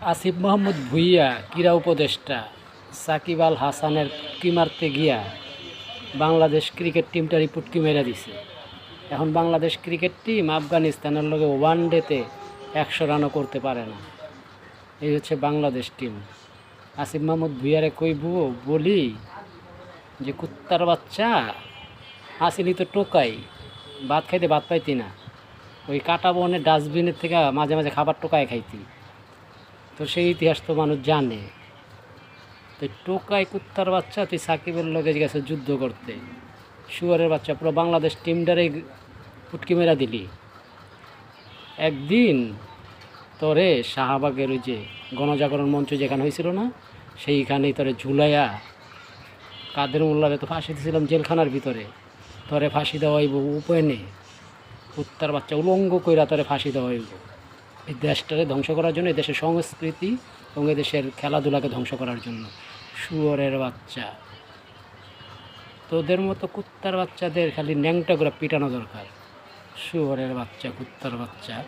আসিফ মোহাম্মদ ভুইয়া, ক্রীড়া উপদেষ্টা, সাকিব আল হাসানের কি মারতে গিয়া বাংলাদেশ ক্রিকেট টিমটা রিপোর্টকি মেরে দিছে। এখন বাংলাদেশ ক্রিকেট টিম আফগানিস্তানের লগে ওয়ান ডেতে একশো রানও করতে পারে না। এই হচ্ছে বাংলাদেশ টিম। আসিফ মাহমুদ ভুইয়ারে কইব বলি যে, কুত্তার বাচ্চা আসিলি তো টোকাই, ভাত খাইতে ভাত পাইতি না। ওই কাটা বনের ডাস্টবিনের থেকে মাঝে মাঝে খাবার টোকায় খাইতি। তো সেই ইতিহাস তো মানুষ জানে। তো টোকাই কুত্তার বাচ্চা, তুই সাকিবের লগে গেছে যুদ্ধ করতে। শুয়ারের বাচ্চা, পুরো বাংলাদেশ টিমটারে ফুটকি মেরা দিলি। একদিন তোরে শাহবাগের ওই যে গণজাগরণ মঞ্চ যেখানে হয়েছিল না, সেইখানেই তোরে ঝুলাইয়া কাদের মোল্লারে তো ফাঁসি দিয়েছিলাম জেলখানার ভিতরে, তোরে ফাঁসি দেওয়া হইব নেই কুত্তার বাচ্চা উলঙ্গ কইরা তোরে ফাঁসি দেওয়া হইব। এই দেশটাকে ধ্বংস করার জন্য, এই দেশের সংস্কৃতি এবং এই দেশের খেলাধুলাকে ধ্বংস করার জন্য। শুয়রের বাচ্চা। তোদের মতো কুত্তার বাচ্চাদের খালি ন্যাংটা করে পিটানো দরকার। শুয়রের বাচ্চা, কুত্তার বাচ্চা।